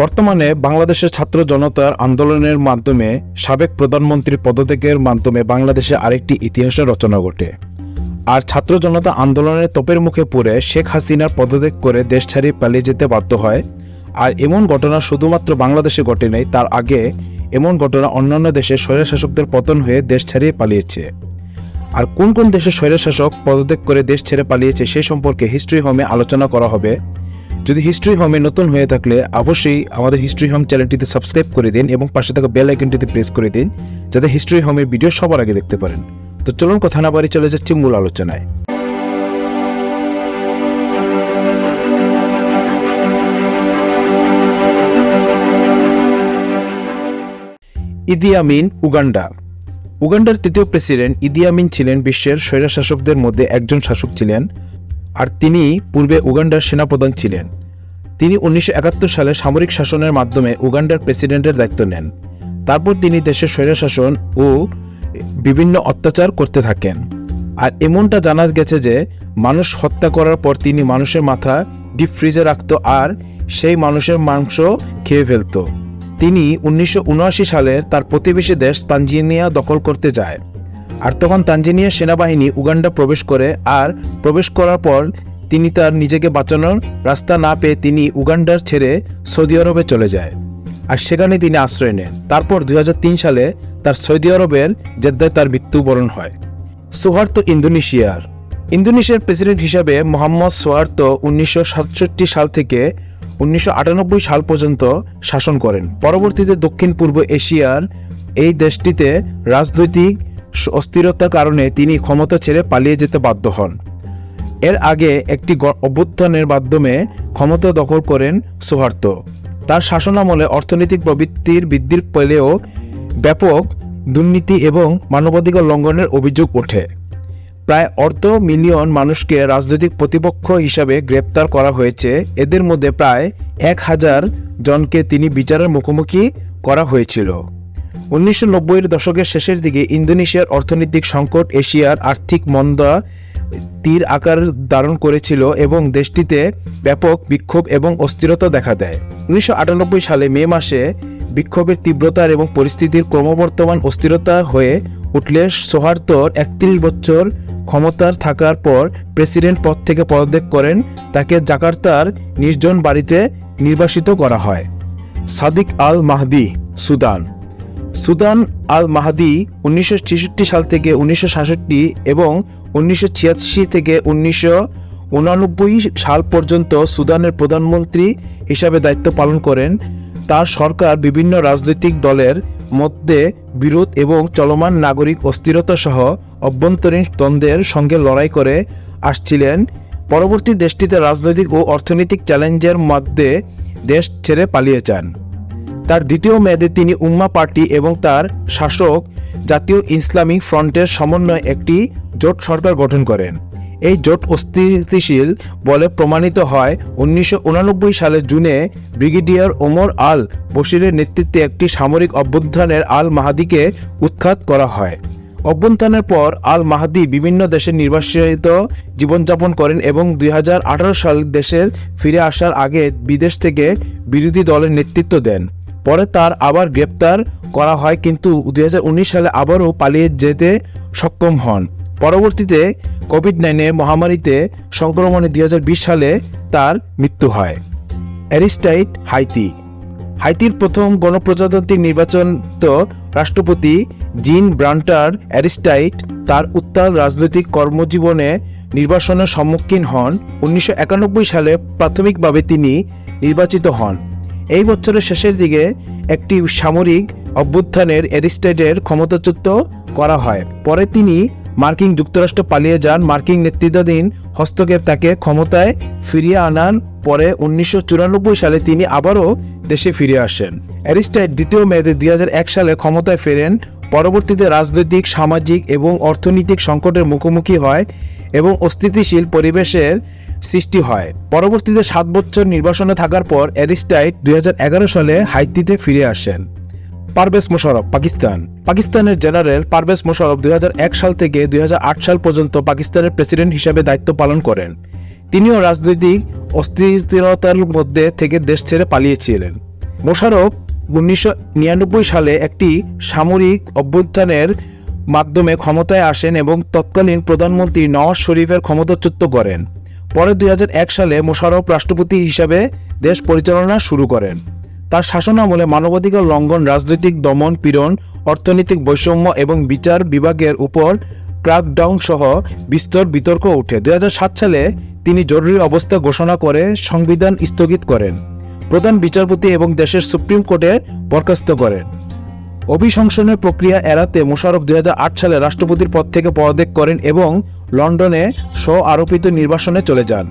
বর্তমানে বাংলাদেশের ছাত্র জনতার আন্দোলনের মাধ্যমে সাবেক প্রধানমন্ত্রীর পদত্যাগের মাধ্যমে বাংলাদেশে আরেকটি ইতিহাসের রচনা ঘটে। আর ছাত্র জনতা আন্দোলনের তোপের মুখে পড়ে শেখ হাসিনার পদত্যাগ করে দেশ ছাড়িয়ে পালিয়ে যেতে বাধ্য হয়। আর এমন ঘটনা শুধুমাত্র বাংলাদেশে ঘটে নেই, তার আগে এমন ঘটনা অন্যান্য দেশে স্বৈরশাসকদের পতন হয়ে দেশ ছাড়িয়ে পালিয়েছে। আর কোন কোন দেশের স্বৈরশাসক পদত্যাগ করে দেশ ছেড়ে পালিয়েছে সে সম্পর্কে হিস্ট্রি হোমে আলোচনা করা হবে। যদি হিস্ট্রি হোমে নতুন হয়ে থাকলে অবশ্যই আমাদের হিস্ট্রি হোম চ্যানেলটিতে সাবস্ক্রাইব করে দিন এবং পাশে থাকা বেল আইকনটিতে প্রেস করে দিন যাতে হিস্ট্রি হোমের ভিডিও সবার আগে দেখতে পারেন। তো চলুন কথা না বাড়ি চলে যাচ্ছি মূল আলোচনায়। Idi Amin, Uganda. উগান্ডার তৃতীয় প্রেসিডেন্ট ইদি আমিন ছিলেন বিশ্বের স্বৈরশাসকদের মধ্যে একজন শাসক ছিলেন। আর তিনি পূর্বে উগান্ডার সেনাপ্রধান ছিলেন। তিনি উনিশশো একাত্তর সালে সামরিক শাসনের মাধ্যমে উগান্ডার প্রেসিডেন্টের দায়িত্ব নেন। তারপর তিনি দেশের স্বৈরশাসন ও বিভিন্ন অত্যাচার করতে থাকেন। আর এমনটা জানা গেছে যে, মানুষ হত্যা করার পর তিনি মানুষের মাথা ডিপ ফ্রিজে রাখত আর সেই মানুষের মাংস খেয়ে ফেলতো। তিনি উনিশশো উনআশি সালে তার প্রতিবেশী দেশ তানজিনিয়া দখল করতে যায়। আর তখন তানজানিয়া সেনাবাহিনী উগান্ডা প্রবেশ করে আর প্রবেশ করার পর তিনি তার নিজেকে বাঁচানোর রাস্তা না পেয়ে তিনি উগান্ডার ছেড়ে সৌদি আরবে চলে যায়। আর সেখানে তিনি আশ্রয় নেন। তারপর দুই সালে তার সৌদি আরবের জেদ্দায় তার মৃত্যুবরণ হয়। সোহার্তো ইন্দোনেশিয়ার। ইন্দোনেশিয়ার প্রেসিডেন্ট হিসাবে মোহাম্মদ সোহার্ত উনিশশো সাতষট্টি সাল থেকে উনিশশো আটানব্বই সাল পর্যন্ত শাসন করেন। পরবর্তীতে দক্ষিণ পূর্ব এশিয়ার এই দেশটিতে রাজনৈতিক অস্থিরতার কারণে তিনি ক্ষমতা ছেড়ে পালিয়ে যেতে বাধ্য হন। এর আগে একটি অভ্যুত্থানের মাধ্যমে ক্ষমতা দখল করেন সোহার্তো। তার শাসনামলে অর্থনৈতিক প্রবৃত্তির বৃদ্ধির পেলেও ব্যাপক দুর্নীতি এবং মানবাধিকার লঙ্ঘনের অভিযোগ ওঠে। প্রায় অর্ধ মিলিয়ন মানুষকে রাজনৈতিক প্রতিপক্ষ হিসাবে গ্রেপ্তার করা হয়েছে। এদের মধ্যে প্রায় এক হাজার জনকে তিনি বিচারের মুখোমুখি করা হয়েছিল। উনিশশো দশকের শেষের দিকে ইন্দোনেশিয়ার অর্থনৈতিক সংকট এশিয়ার আর্থিক মন্দা তীর আকার ধারণ করেছিল এবং দেশটিতে ব্যাপক বিক্ষোভ এবং অস্থিরতা দেখা দেয়। উনিশশো আটানব্বই সালে মে মাসে বিক্ষোভের তীব্রতার এবং পরিস্থিতির ক্রমবর্তমান অস্থিরতা হয়ে উঠলে সোহার্তর একত্রিশ বছর ক্ষমতার থাকার পর প্রেসিডেন্ট পদ থেকে পদত্যাগ করেন। তাকে জাকার্তার নির্জন বাড়িতে নির্বাসিত করা হয়। Sadiq al Mahdi Sudan. Sudan al Mahdi উনিশশো ছেষট্টি সাল থেকে উনিশশো সাতষট্টি এবং উনিশশো ছিয়াশি থেকে উনিশশো সাল পর্যন্ত সুদানের প্রধানমন্ত্রী হিসাবে দায়িত্ব পালন করেন। তার সরকার বিভিন্ন রাজনৈতিক দলের মধ্যে বিরোধ এবং চলমান নাগরিক অস্থিরতা সহ অভ্যন্তরীণ দ্বন্দ্বের সঙ্গে লড়াই করে আসছিলেন। পরবর্তী দেশটিতে রাজনৈতিক ও অর্থনৈতিক চ্যালেঞ্জের মধ্যে দেশ ছেড়ে পালিয়ে যান। তার দ্বিতীয় মেয়াদে তিনি উম্মা পার্টি এবং তার শাসক জাতীয় ইসলামিক ফ্রন্টের সমন্বয়ে একটি জোট সরকার গঠন করেন। এই জোট অস্থিতিশীল বলে প্রমাণিত হয় উনিশশো সালের জুনে ব্রিগেডিয়ার ওমর আল বশিরের নেতৃত্বে একটি সামরিক অভ্যুত্থানের আল মাহাদিকে উৎখাত করা হয়। অভ্যুত্থানের পর আল মাহাদি বিভিন্ন দেশে নির্বাসিত জীবনযাপন করেন এবং দুই সাল দেশের ফিরে আসার আগে বিদেশ থেকে বিরোধী দলের নেতৃত্ব দেন। পরে তার আবার গ্রেপ্তার করা হয়, কিন্তু দুই হাজার উনিশ সালে আবারও পালিয়ে যেতে সক্ষম হন। পরবর্তীতে কোভিড নাইনের মহামারীতে সংক্রমণে দু হাজার বিশ সালে তার মৃত্যু হয়। Aristide Haiti. হাইতির প্রথম গণপ্রজাতান্ত্রিক নির্বাচনত রাষ্ট্রপতি জিন ব্রান্টার অ্যারিস্টাইট তার উত্তাল রাজনৈতিক কর্মজীবনে নির্বাসনের সম্মুখীন হন। উনিশশো একানব্বই সালে প্রাথমিকভাবে তিনি নির্বাচিত হন। এই বছরের শেষের দিকে একটি সামরিক অভ্যুত্থানের অ্যারিস্টাইটের ক্ষমতাচ্যুত করা হয়। পরে তিনি মার্কিন যুক্তরাষ্ট্র পালিয়ে যান। মার্কিন নেতৃত্বাধীন হস্তক্ষেপ তাকে ক্ষমতায় ফিরিয়ে আনার পরে উনিশশো চুরানব্বই সালে তিনি আবারও দেশে ফিরে আসেন। অ্যারিস্টাইট দ্বিতীয় মেয়াদে দুই সালে ক্ষমতায় ফেরেন। পরবর্তীতে রাজনৈতিক, সামাজিক এবং অর্থনৈতিক সংকটের মুখোমুখি হয়। এবং অস্থিতিশীল পরিবেশের সৃষ্টি হয়। পরবর্তীতে সাত বছর নির্বাসনে থাকার পর অ্যারিস্টাইট দুই সালে হাইতিতে ফিরে আসেন। পারভেজ মোশারফ পাকিস্তান। পাকিস্তানের জেনারেল পারভেজ মোশারফ দুই সাল থেকে দুই সাল পর্যন্ত পাকিস্তানের প্রেসিডেন্ট হিসেবে দায়িত্ব পালন করেন। তিনিও রাজনৈতিক অস্থিরতার মধ্যে থেকে দেশ ছেড়ে পালিয়েছিলেন। মোশারফ উনিশশো নিরানব্বই সালে একটি সামরিক অভ্যুত্থানের মাধ্যমে ক্ষমতায় আসেন এবং তৎকালীন প্রধানমন্ত্রী নওয়াজ শরীফের ক্ষমতাচ্যুত করেন। পরে দুই হাজার এক সালে মোশারফ রাষ্ট্রপতি হিসাবে দেশ পরিচালনা শুরু করেন। তার শাসনামলে মানবাধিকার লঙ্ঘন, রাজনৈতিক দমন, পীড়ন, অর্থনৈতিক বৈষম্য এবং বিচার বিভাগের উপর ক্র্যাকডাউন সহ বিস্তর বিতর্ক ওঠে। দুই হাজার সাত সালে তিনি জরুরি অবস্থা ঘোষণা করে সংবিধান স্থগিত করেন। প্রধান বিচারপতি এবং দেশের সুপ্রিম কোর্টে বরখাস্ত করেন। অভিশংসনের প্রক্রিয়া এড়াতে মোশারফ দুই হাজার আট সালে রাষ্ট্রপতির পদ থেকে পদত্যাগ করেন এবং লন্ডনে স্ব আরোপিত নির্বাসনে চলে যান।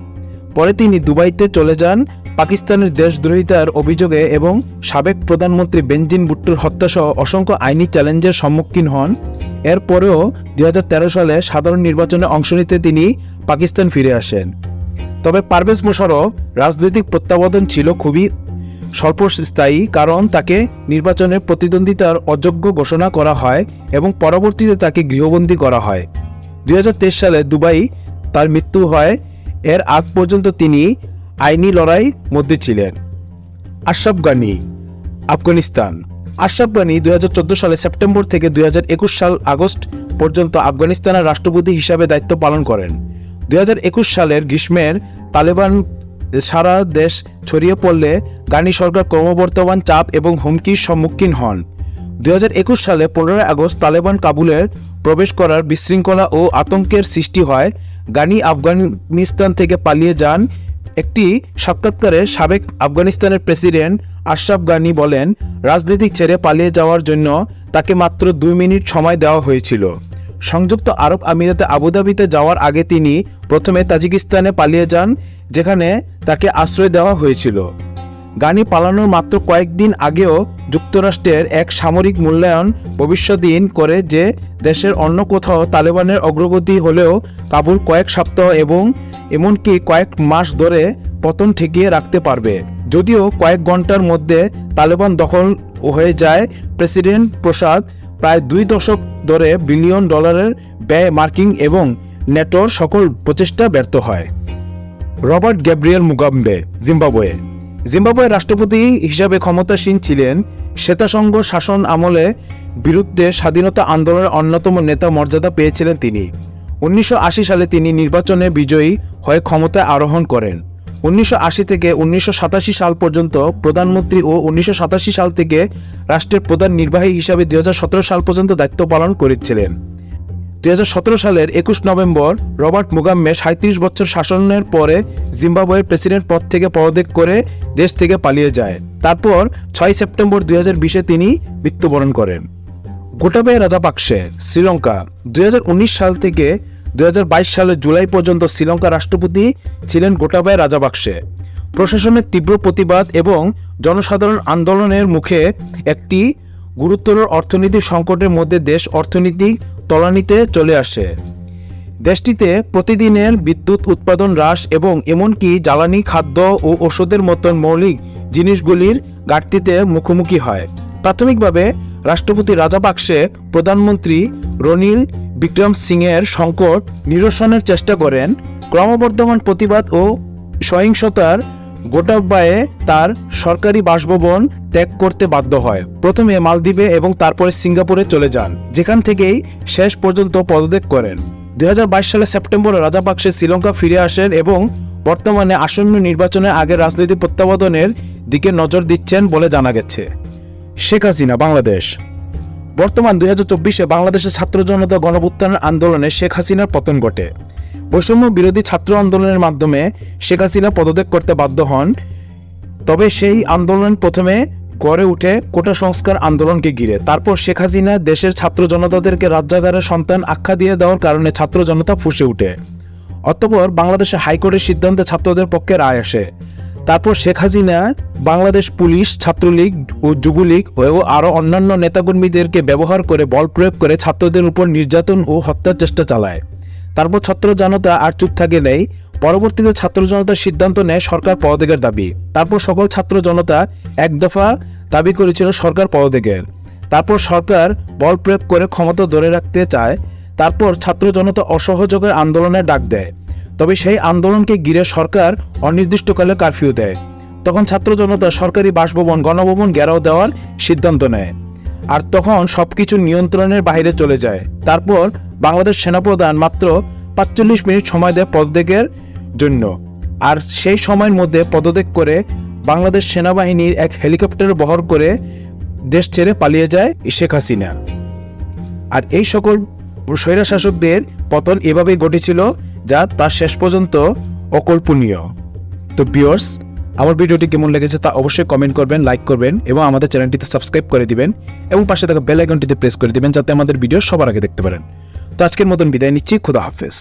পরে তিনি দুবাইতে চলে যান পাকিস্তানের দেশদ্রোহিতার অভিযোগে এবং সাবেক প্রধানমন্ত্রী বেনজিন ভুট্টোর হত্যাসহ অসংখ্য আইনি চ্যালেঞ্জের সম্মুখীন হন। এরপরেও দুই হাজার তেরো সালে সাধারণ নির্বাচনে অংশ নিতে তিনি পাকিস্তান ফিরে আসেন। তবে পারভেজ মোশারফ রাজনৈতিক প্রত্যাবর্তন ছিল খুবই স্বল্পস্থায়ী কারণ তাকে নির্বাচনে প্রতিদ্বন্দ্বিতার অযোগ্য ঘোষণা করা হয় এবং পরবর্তীতে তাকে গৃহবন্দী করা হয়। দুই সালে দুবাই তার মৃত্যু হয়। এর আগ পর্যন্ত তিনি আইনি লড়াই মধ্যে ছিলেন। আশরাফ গানি, আফগানিস্তান। আশরাফ গানি দুই হাজার চোদ্দ সালে সেপ্টেম্বর থেকে দুই হাজার একুশ সাল আগস্ট পর্যন্ত আফগানিস্তানের রাষ্ট্রপতি হিসাবে দায়িত্ব পালন করেন। দু হাজার একুশ সালের গ্রীষ্মের তালেবান সারা দেশ ছড়িয়ে পড়লে গানি সরকার ক্রমবর্তমান চাপ এবং হুমকির সম্মুখীন হন। দুই হাজার একুশ সালে পনেরোই আগস্ট তালেবান কাবুলের প্রবেশ করার বিশৃঙ্খলা ও আতঙ্কের সৃষ্টি হয়। গানি আফগানিস্তান থেকে পালিয়ে যান একটি সাক্ষাৎকারে সাবেক আফগানিস্তানের প্রেসিডেন্ট আশরাফ গানি বলেন, রাজনীতি ছেড়ে পালিয়ে যাওয়ার জন্য তাকে মাত্র দুই মিনিট সময় দেওয়া হয়েছিল। সংযুক্ত আরব আমিরাতে আবুধাবিতে যাওয়ার আগে তিনি প্রথমে তাজিকিস্তানে পালিয়ে যান, যেখানে তাকে আশ্রয় দেওয়া হয়েছিল। গানি পালানোর মাত্র কয়েকদিন আগেও যুক্তরাষ্ট্রের এক সামরিক মূল্যায়ন ভবিষ্যদ্বাণী করে যে দেশের অন্য কোথাও তালেবানের অগ্রগতি হলেও কাবুল কয়েক সপ্তাহ এবং এমনকি কয়েক মাস ধরে পতন ঠেকিয়ে রাখতে পারবে। যদিও কয়েক ঘণ্টার মধ্যে তালেবান দখল হয়ে যায়, প্রেসিডেন্ট প্রসাদ প্রায় দুই দশক ধরে বিলিয়ন ডলারের ব্যয় মার্কিং এবং নেটোর সকল প্রচেষ্টা ব্যর্থ হয়। Robert Gabriel Mugabe, Zimbabwe. জিম্বাবুয়ের রাষ্ট্রপতি হিসাবে ক্ষমতাসীন ছিলেন। শ্বেতাসংঘ শাসন আমলে বিরুদ্ধে স্বাধীনতা আন্দোলনের অন্যতম নেতা মর্যাদা পেয়েছিলেন তিনি। উনিশশো আশি সালে তিনি নির্বাচনে বিজয়ী হয়ে ক্ষমতায় আরোহণ করেন। উনিশশো আশি থেকে উনিশশো সাতাশি সাল পর্যন্ত প্রধানমন্ত্রী ও উনিশশো সাতাশি সাল থেকে রাষ্ট্রের প্রধান নির্বাহী হিসাবে দু হাজার সতেরো সাল পর্যন্ত দায়িত্ব পালন করেছিলেন। দুই হাজার সতেরো সালের একুশ নভেম্বর রবার্ট মুগাম্মে সাঁত্রিশ বছর শাসনের পরে জিম্বাবুয়ের প্রেসিডেন্ট পদ থেকে পদত্যাগ করে দেশ থেকে পালিয়ে যায়। তারপর ছয় সেপ্টেম্বর দুই বিশে তিনি মৃত্যুবরণ করেন। গোটাবায়া রাজাপাকসে শ্রীলঙ্কা। দুই হাজার উনিশ সাল থেকে দুই হাজার বাইশ সালের জুলাই পর্যন্ত শ্রীলঙ্কা রাষ্ট্রপতি ছিলেন গোটাবায়া রাজাপাকসে প্রশাসনের তীব্র প্রতিবাদ এবং জনসাধারণ আন্দোলনের মুখে একটি গুরুতর অর্থনৈতিক সংকটের মধ্যে দেশ অর্থনৈতিক তলানিতে চলে আসে। দেশটিতে প্রতিদিনের বিদ্যুৎ উৎপাদন হ্রাস এবং এমনকি জ্বালানি, খাদ্য ও ওষুধের মতন মৌলিক জিনিসগুলির ঘাটতিতে মুখোমুখি হয়। প্রাথমিকভাবে রাষ্ট্রপতি রাজাপাকসে প্রধানমন্ত্রী রনিল বিক্রম সিংয়ের সংকট নিরসনের চেষ্টা করেন। ক্রমবর্ধমান প্রতিবাদ ও সহিংসতার গোটাবায়ে তার সরকারি বাসভবন ত্যাগ করতে বাধ্য হয়। প্রথমে মালদ্বীপে এবং তারপরে সিঙ্গাপুরে চলে যান, যেখান থেকেই শেষ পর্যন্ত পদত্যাগ করেন। দুই সালের সেপ্টেম্বরে রাজাপাকসে শ্রীলঙ্কা ফিরে আসেন এবং বর্তমানে আসন্ন নির্বাচনের আগে রাজনৈতিক প্রত্যাবর্তনের দিকে নজর দিচ্ছেন বলে জানা গেছে। শেখ হাসিনা, বাংলাদেশ। বর্তমান দুই হাজার চব্বিশে বাংলাদেশের ছাত্র জনতা গণপুত্থানের আন্দোলনে শেখ হাসিনার পতন ঘটে। বৈষম্য বিরোধী ছাত্র আন্দোলনের মাধ্যমে শেখ হাসিনা পদত্যাগ করতে বাধ্য হন, তবে সেই আন্দোলন প্রথমে গড়ে উঠে কোটা সংস্কার আন্দোলনকে ঘিরে। তারপর শেখ হাসিনা দেশের ছাত্র জনতাদেরকে রাজ্যাগারের সন্তান আখ্যা দিয়ে দেওয়ার কারণে ছাত্র জনতা ফুসে ওঠে অতঃপর বাংলাদেশে হাইকোর্টের সিদ্ধান্তে ছাত্রদের পক্ষে রায় আসে। তারপর শেখ হাসিনা, বাংলাদেশ পুলিশ, ছাত্রলীগ ও যুবলীগ ও আরও অন্যান্য নেতাকর্মীদেরকে ব্যবহার করে বল প্রয়োগ করে ছাত্রদের উপর নির্যাতন ও হত্যার চেষ্টা চালায়। তারপর ছাত্র জনতা আর চুপ থাকে নেই। পরবর্তীতে ছাত্র জনতার সিদ্ধান্ত নেয় সরকার পদত্যাগের দাবি। তারপর সকল ছাত্র জনতা এক দফা দাবি করেছিল সরকার পদত্যাগের। তারপর সরকার বল প্রয়োগ করে ক্ষমতা ধরে রাখতে চায়। তারপর ছাত্র জনতা অসহযোগের আন্দোলনে ডাক দেয়। তবে সেই আন্দোলনকে ঘিরে সরকার অনির্দিষ্টকালে কারফিউ দেয়। তখন ছাত্র জনতা সরকারি বাসভবন, গণভবন ঘেরাও দেওয়ার সিদ্ধান্ত নেয়। আর তখন সবকিছু নিয়ন্ত্রণের বাইরে চলে যায়। তারপর বাংলাদেশ সেনাপ্রধান মাত্র পাঁচচল্লিশ মিনিট সময় দেয় পদত্যাগের জন্য। আর সেই সময়ের মধ্যে পদত্যাগ করে বাংলাদেশ সেনাবাহিনীর এক হেলিকপ্টার বহর করে দেশ ছেড়ে পালিয়ে যায় শেখ হাসিনা। আর এই সকল স্বৈরাশাসকদের পতন এভাবেই ঘটেছিল যা তার শেষ পর্যন্ত অকল্পনীয়। তো বিয়র্স আমার ভিডিওটি কেমন লেগেছে তা অবশ্যই কমেন্ট করবেন লাইক করবেন এবং আমাদের চ্যানেলটিতে সাবস্ক্রাইব করে দিবেন এবং পাশে থাকা বেল আইকনটিতে প্রেস করে দিবেন যাতে আমাদের ভিডিও সবার আগে দেখতে পারেন। তো আজকের মতন বিদায় নিচ্ছি, খুদা হাফেজ।